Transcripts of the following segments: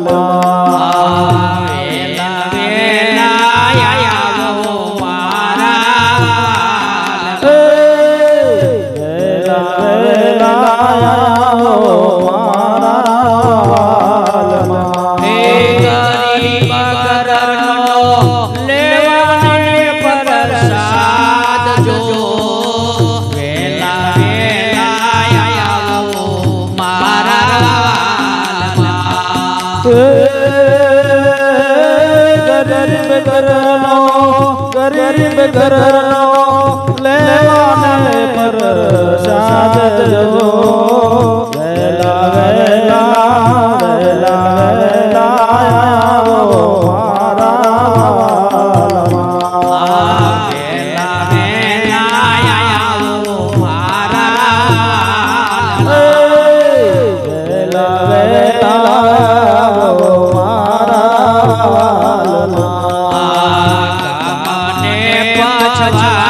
Allah ગરીબ ઘરનો ગરીબ ઘરનો લેવાને પર સાથ જજો 赶来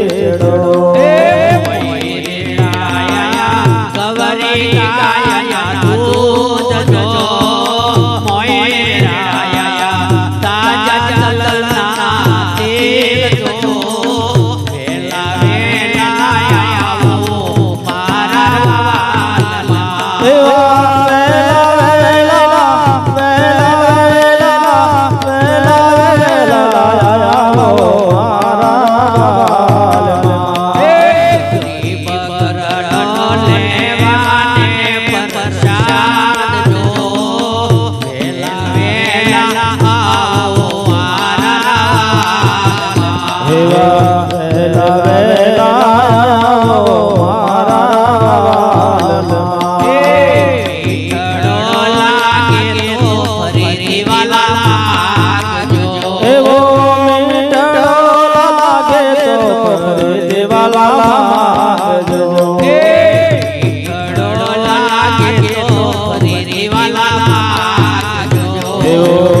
Deus.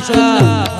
પાછા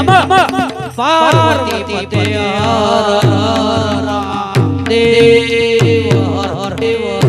નમ પાર્વતી પતે દેવ હર દેવ